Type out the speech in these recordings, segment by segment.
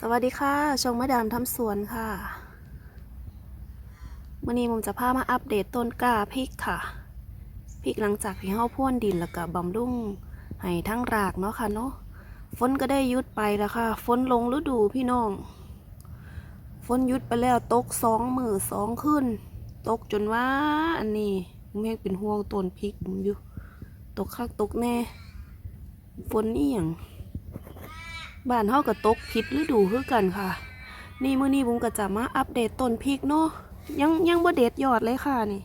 สวัสดีค่ะ ชงมาดามทำสวนค่ะวันนี้ผมจะพามาอัปเดตต้นกล้าพริกค่ะ พริกหลังจากที่เฮาพ่วนดินแล้วก็บำรุงให้ทั้งรากเนาะค่ะเนาะ ฝนก็ได้ยุดไปแล้วค่ะ ฝนลงฤดูพี่น้อง ฝนยุดไปแล้วตกสองมือสองขึ้น ตกจนว่าอันนี้ผมยังเป็นห่วงต้นพริกผมอยู่ ตกคักตกแน่ ฝนนี่อย่าง บ้านเฮาก็ตกผิดฤดูคือกันค่ะ นี่มื้อนี้บุ้มก็จะมาอัปเดตต้นพริกเนาะยังยังบ่เด็ดยอดเลยค่ะนี่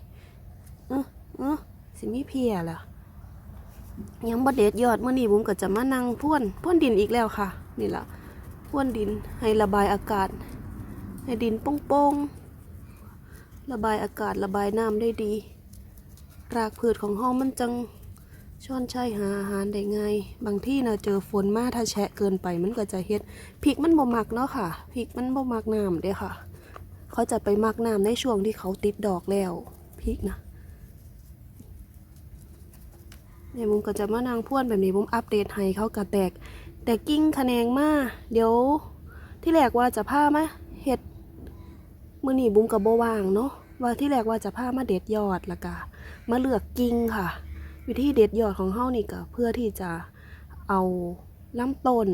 เออเออสิมีเพียล่ะยังบ่เด็ดยอดมื้อนี้บุ้มก็จะมานั่งพ่วนพ่วนดินอีกแล้วค่ะ นี่ล่ะพ่วนดินให้ระบายอากาศ ให้ดินโป่งๆระบายอากาศระบายน้ำได้ดี รากพืชของเฮามันจัง ช้อนใช้หาอาหารได้ง่ายบางที่นะเจอฝนมาถ้าแฉะเกินไปมันก็จะเฮ็ดพริกมันบ่มักเนาะค่ะพริกมันบ่มักน้ำเด้ค่ะ เขาจะไปมักน้ำในช่วงที่เขาติดดอกแล้วพริกนะเนี่ยมุมก็จะมานางพ่วนแบบนี้มุมอัปเดตให้เขากระแตก แต่กิ้งคะแนงมาเดี๋ยวที่แรกว่าจะพามาเฮ็ดมื้อนี้บุ้มกับโบว่างเนาะว่าที่แรกว่าจะพามาเด็ดยอดละกะมาเลือกกิ่งค่ะ วิธีเด็ดยอดของเฮานี่ก็เพื่อที่จะเอาลำต้น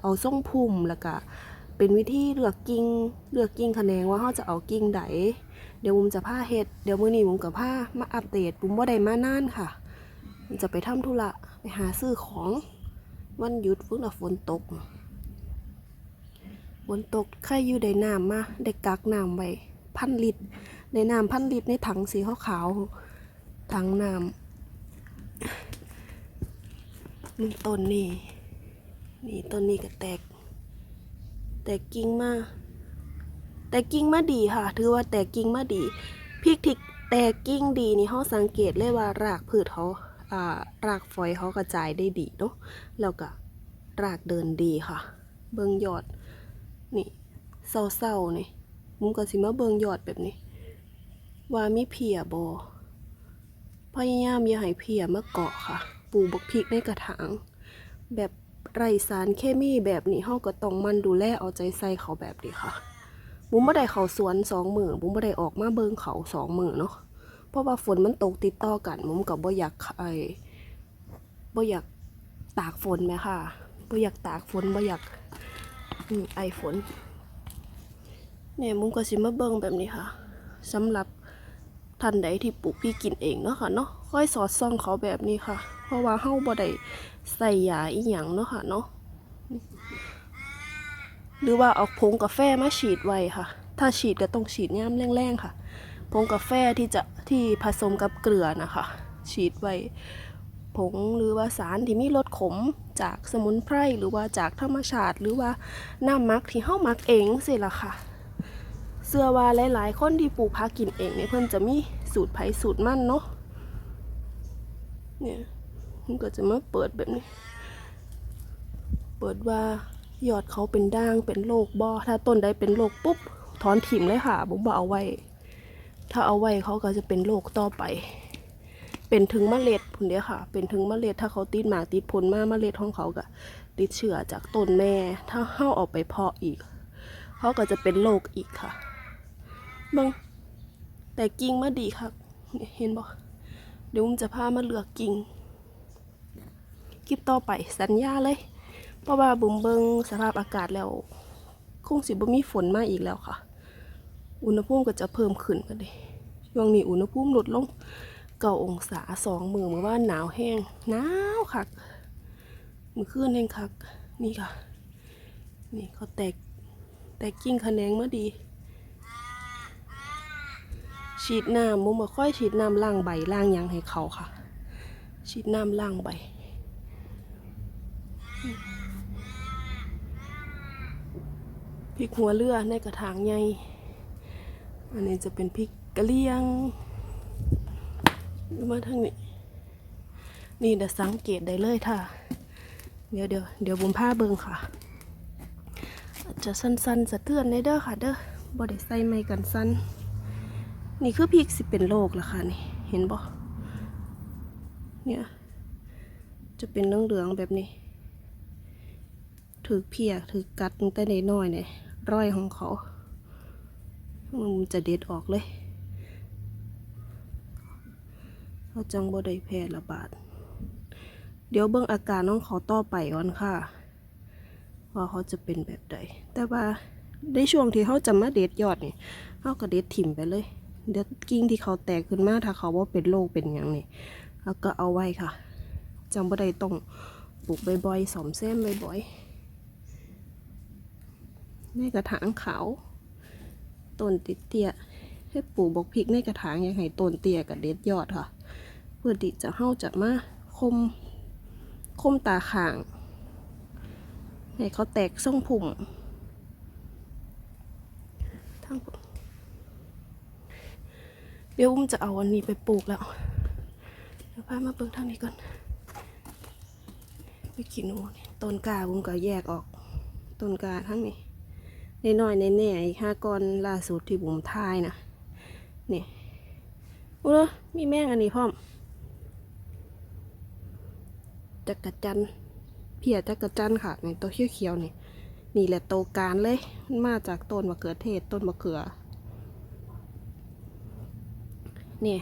เอาส่งพุ่มแล้วก็เป็นวิธีเลือกกิ่งเลือกกิ่งคะแนงว่าเฮาจะเอากิ่งใดเดี๋ยวมุมจะพาเฮ็ดเดี๋ยวมื้อนี้มุมกับพามาอัปเดตมุมบ่ได้มานานค่ะมุมจะไปทำธุระไปหาซื้อของวันหยุดฝนฝนตกฝนตกใครอยู่ได้น้ำมาได้กักน้ำไว้พันลิตรได้น้ำพันลิตรในถังสีขาวๆถังน้ำ นี่ต้นนี่ นี่ต้นนี้ก็แตก แตกกิ่งมา แตกกิ่งมาดีค่ะ ถือว่าแตกกิ่งมาดี พริกที่แตกกิ่งดีนี่เขาสังเกตเลยว่ารากพืชเขาอ่ารากฝอยเขากระจายได้ดีเนาะ แล้วก็รากเดินดีค่ะ เบิงยอด นี่เศร้าๆนี่มุมก็สิมาเบิงยอดแบบนี้ ว่ามีเพียบอพยายามอย่าให้เพียมาเกาะค่ะ ปลูกบักพริกในกระถาง แบบไรสารเคมีแบบนี้เฮาก็ต้องมันดูแลเอาใจใส่เขาแบบนี้ค่ะ บุ้มบ่ได้เขาสวนสองมือบุ้มบ่ได้ออกมาเบิงเขาสองมือเนาะเพราะว่าฝนมันตกติดต่อกันบุ้มก็บ่อยากไอบ่อยากตากฝนไหมค่ะบ่อยากตากฝนบ่อยากอืมไอฝนเนี่ยบุ้มก็สิมาเบิงแบบนี้ค่ะสำหรับท่านใดที่ปลูกพี่กินเองเนาะค่ะเนาะค่อยสอดส่องเขาแบบนี้ค่ะ ราะว่าเฮาบ่ได้ใส่ยาอีหยังเนาะค่ะเนาะหรือว่าเอาผงกาแฟมาฉีดไว้ค่ะ ถ้าฉีดก็ต้องฉีดย่ามแรงๆค่ะ ผงกาแฟที่จะที่ผสมกับเกลือนะคะ ฉีดไว้ผงหรือว่าสารที่มีรสขมจากสมุนไพรหรือว่าจากธรรมชาติ หรือว่าน้ำมักที่เฮามักเองสิล่ะค่ะเสื้อว่าหลายๆ คนที่ปลูกผักกินเองเนี่ยเพิ่นจะมีสูตรไผ่สูตรมั่นเนาะเนี่ย มันก็จะมาเปิดแบบนี้ เปิดว่ายอดเขาเป็นด่างเป็นโรคบอถ้าต้นใดเป็นโรคปุ๊บถอนถิ่มเลยค่ะผมบอกเอาไว้ ถ้าเอาไว้เขาก็จะเป็นโรคต่อไป เป็นถึงมะเมล็ดผุนเดียวค่ะ เป็นถึงมะเมล็ดถ้าเขาติดหมากติดผลมาเมล็ดของเขาก็ติดเชื้อจากต้นแม่ ถ้าเข้าออกไปเพาะอีก เขาก็จะเป็นโรคอีกค่ะบิ่งแต่กิ่งมาดีค่ะ เห็นบ่เดี๋ยวผมจะพามาเลือกกิ่ง ลิปต่อไปสัญญาเลย เพราะว่าบุมเบิงสภาพอากาศแล้ว คงสิบ่มีฝนมาอีกแล้วค่ะ อุณหภูมิก็จะเพิ่มขึ้นกันเลยช่วงนี้อุณหภูมิลดลงเก้าองศาสองมือเมื่อว่าหนาวแห้งหนาวคักมือคืนแห้งคักนี่ค่ะ นี่เขาแตกแตกกิ่งคะแนงมาดีฉีดน้ำมุมมาค่อยฉีดน้ำล่างใบล่างยังให้เขาค่ะ ฉีดน้ำล่างใบ พริกหัวเรือในกระถางใหญ่ อันนี้จะเป็นพริกกะเหรี่ยงมาทางนี้ นี่เดี๋ยวสังเกตได้เลยค่ะ เดี๋ยวเดี๋ยวเดี๋ยวบุมผ้าเบิงค่ะ อาจจะสั้นๆสะเทือนในเด้อค่ะ เด้อบ่ได้ใส่ไม้กันสั้น นี่คือพริกสิเป็นโรคละค่ะนี่ เห็นบ่เนี่ย จะเป็นเหลืองๆแบบนี้ ถือเพียกถือกัดตั้งแต่น้อยเนี่ยร้อยของเขามันจะเด็ดออกเลยเขาจังบ่ได้แพร่ระบาด เดี๋ยวเบิ่งอาการน้องเขาต่อไปก่อนค่ะ ว่าเขาจะเป็นแบบใด แต่ว่าในช่วงที่เขาจะมาเด็ดยอดนี่เขาก็เด็ดถิ่มไปเลย เดี๋ยวกิ่งที่เขาแตกขึ้นมาถ้าเขาว่าเป็นโรคเป็นอย่างนี่แล้วก็เอาไว้ค่ะจังบ่ได้ต้องปลูกบ่อยๆสอมแซมบ่อยๆ ในกระถางขาวต้นติดเตี้ยให้ปลูกบอกพริกในกระถางยังให้ต้นเตี้ยกับเด็ดยอดค่ะ เพื่อที่จะเฮาจะมาคมคมตาข่างให้เขาแตกทรงผุ่มทั้งเดี๋ยวอุ้มจะเอาอันนี้ไปปลูกแล้ว เดี๋ยวพามาเบิ่งทางนี้ก่อนไปกินโนต้นกาอุ้มก็แยกออก ต้นกาทั้งนี้ นน้อยในแน่ๆอีกห้าก้อนล่าสุดที่บุ๋มทายนะนี่อุ้มีแม่งอันนี้พร้อมจักรจันเพียจักรจันค่ะในตัวเขียวๆนี่นี่แหละโตการเลยมันมาจากต้นมะเขือเทศต้นมะเขือนี่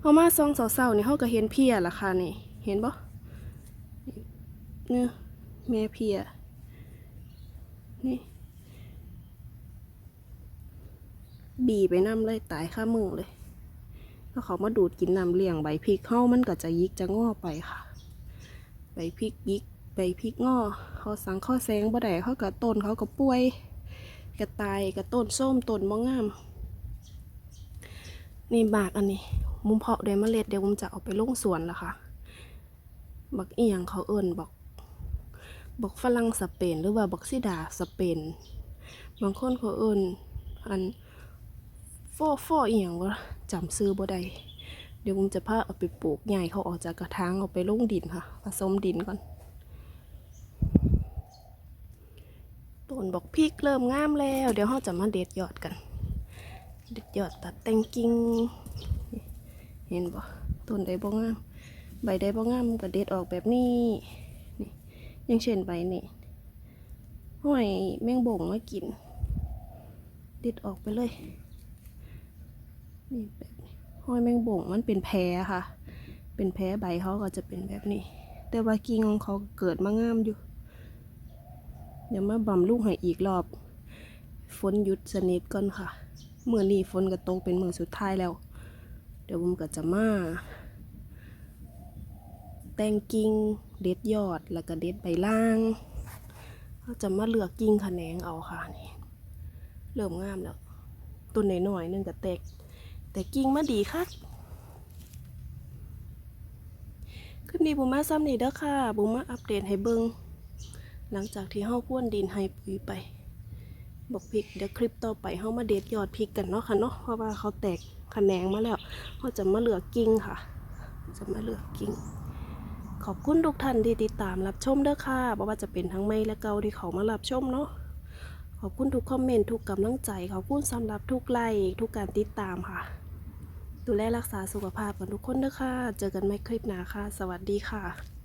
พอมาซองเสาๆนี่เขาก็เห็นเพียละค่ะนี่ เห็นปะเนี่ยแม่เพียนี่ บีไปน้ำเลยตายข้ามือเลยแล้วเขามาดูดกินน้ำเลี้ยงใบพริกเข้ามันก็จะยิกจะงอไปค่ะ ใบพริกยิกใบพริกงอเขาสังข้อแสงบ่ได้เขากับต้นเขาก็ป่วยกระตายกับต้นส้มต้นมะงามนี่บากอันนี้ มุมเพาะด้วยเมล็ดเดี๋ยวมุมจะเอาไปลงสวนละค่ะ บักเอียงเขาเอิญบอกบอกฝรั่งสเปนหรือว่าบักซิดาสเปน บางคนเขาเอิญอัน ฟอฟอเอียงวะจำซื้อบ่ได้เดี๋ยวมุมจะพาเอาไปปลูกใหญ่เขาออกจากกระถางเอาไปลงดินค่ะผสมดินก่อนต้นบอกพริกเริ่มงามแล้ว เดี๋ยวเราจะมาเด็ดยอดกัน เด็ดยอดตัดแต่งกิ่งเห็นบ่ต้นใดบ่งาม ใบใดบ่งามก็เด็ดออกแบบนี้นี่อย่างเช่นใบนี้ห้อยแมงบ่งมากิน เด็ดออกไปเลย นี่แบบนี้ห้อยแมงบ่งมันเป็นแพรค่ะ เป็นแพรใบเขาก็จะเป็นแบบนี้ แต่ว่ากิ่งของเขาเกิดมางามอยู่ เดี๋ยวมาบำลูกให้อีกรอบ ฝนหยุดสนิทก่อนค่ะเมื่อนี้ฝนก็ตกเป็นเมือสุดท้ายแล้ว เดี๋ยวผมก็จะมาแต่งกิ่งเด็ดยอดแล้วก็เด็ดใบล่างเราจะมาเลือกกิ่งขแหนงเอาค่ะนี่เริ่มงามแล้วต้นหน่อยๆนึงก็แตก แต่กิ่งมาดีคักคลิปนี้บุมมาซ้ำนี่เด้อค่ะบุมมาอัปเดตให้เบิงหลังจากที่เฮาพ่วนดินให้ปุ๋ยไป บอกพริกเดี๋ยวคลิปต่อไปเฮามาเด็ดยอดพริกกันเนาะค่ะเนาะเพราะว่าเขาแตกขแขนงมาแล้วเขาจะมาเหลือกิ่งค่ะ จะมาเหลือกิ่งขอบคุณทุกท่านที่ติดตามรับชมเด้อค่ะบ่ว่าจะเป็นทั้งไม่และเก่าที่เขามารับชมเนาะขอบคุณทุกคอมเมนต์ทุกกำลังใจขอบคุณสำหรับทุกไลค์ทุกการติดตามค่ะ ดูแลรักษาสุขภาพกันทุกคนเด้อค่ะ เจอกันใหม่คลิปหน้าค่ะ สวัสดีค่ะ